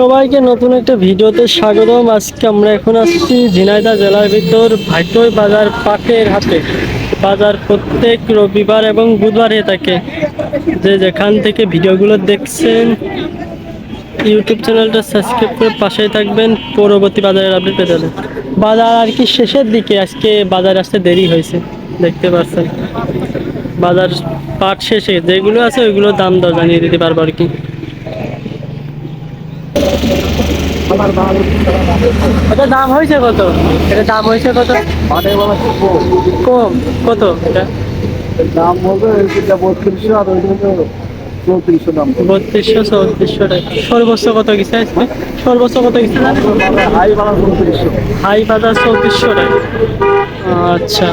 সবাইকে নতুন একটা ভিডিওতে স্বাগতম। আজকে আমরা এখন আসছি ঝিনাইদা জেলার ভিতর ভাইটই বাজার পাটের হাতে বাজার প্রত্যেক রবিবার এবং বুধবার হয়ে থাকে। যে যেখান থেকে ভিডিওগুলো দেখছেন, ইউটিউব চ্যানেলটা সাবস্ক্রাইব করে পাশেই থাকবেন। পরবর্তী বাজারের আপডেট পেতে বাজার আর কি শেষের দিকে, আজকে বাজার আসতে দেরি হয়েছে, দেখতে পাচ্ছেন। বাজার পাট শেষে যেগুলো আছে ওইগুলো দাম দর জানিয়ে দিতে পারব আর কি। এটা দাম হয়েছে কত? এটা দাম হয়েছে কত? কম, কত এটা? দাম হবে এটা বত্রিশশো আর দাম সর্বোচ্চ কত সর্বোচ্চ কত হাই চৌত্রিশশো হাই বাজার আচ্ছা।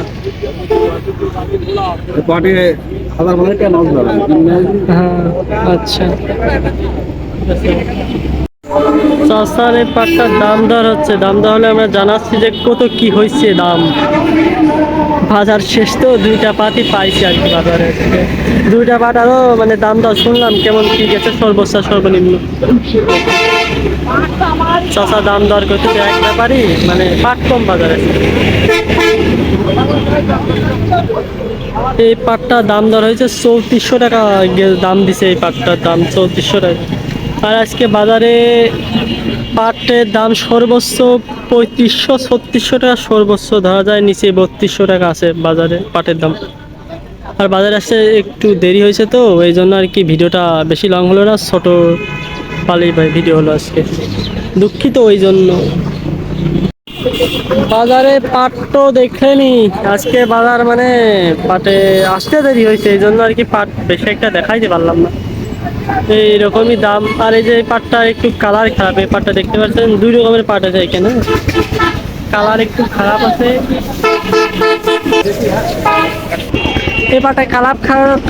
হ্যাঁ আচ্ছা। চাষার এই পাটটার দাম দর হচ্ছে। দাম দর হলে আমরা জানাচ্ছি যে কত কি হয়েছে দাম। বাজার শেষ তো দুইটা পাটই পাইছি আর কি বাজারে। দুইটা পাট আরও মানে দাম দর শুনলাম, কেমন কি গেছে সর্বোচ্চ সর্বনিম্ন। চাষা দাম দর করতেছে এক ব্যাপারই মানে পাট কম বাজারে। এই পাটটার দাম দর হয়েছে চৌত্রিশশো টাকা দাম দিছে এই পাটটার দাম চৌত্রিশশো টাকা। আর আজকে বাজারে পাটের দাম সর্বোচ্চ পঁয়ত্রিশশো, ছত্রিশশো টাকা, সর্বোচ্চ ধরা যায় নিচে বত্রিশশো টাকা আছে বাজারে পাটের দাম। আর বাজারে আসতে একটু দেরি হয়েছে তো, এই জন্য আর কি ভিডিওটা বেশি লং হলো না, ছোট পালি ভাই ভিডিও হলো আজকে। দুঃখিত ওই জন্য। বাজারে পাট তো দেখলেনি, আজকে বাজার মানে পাটে আসতে দেরি হয়েছে, এই জন্য আর কি পাট বেশি একটা দেখাইতে পারলাম না। এইরকমই দাম। আর এই যে এই পাটটা একটু কালার খারাপ, এই পাটটা দেখতে পাচ্ছেন, দুই রকমের পাট আছে এখানে। কালার একটু খারাপ আছে। এই পাটটা কালার খারাপ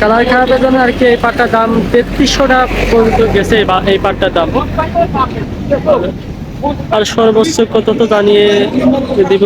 কালার খারাপের জন্য আর কি এই পাটটার দাম তেত্রিশশো টাকা পর্যন্ত গেছে বা- এই পাটটার দাম। আর সর্বোচ্চ কত তো জানিয়ে দিব।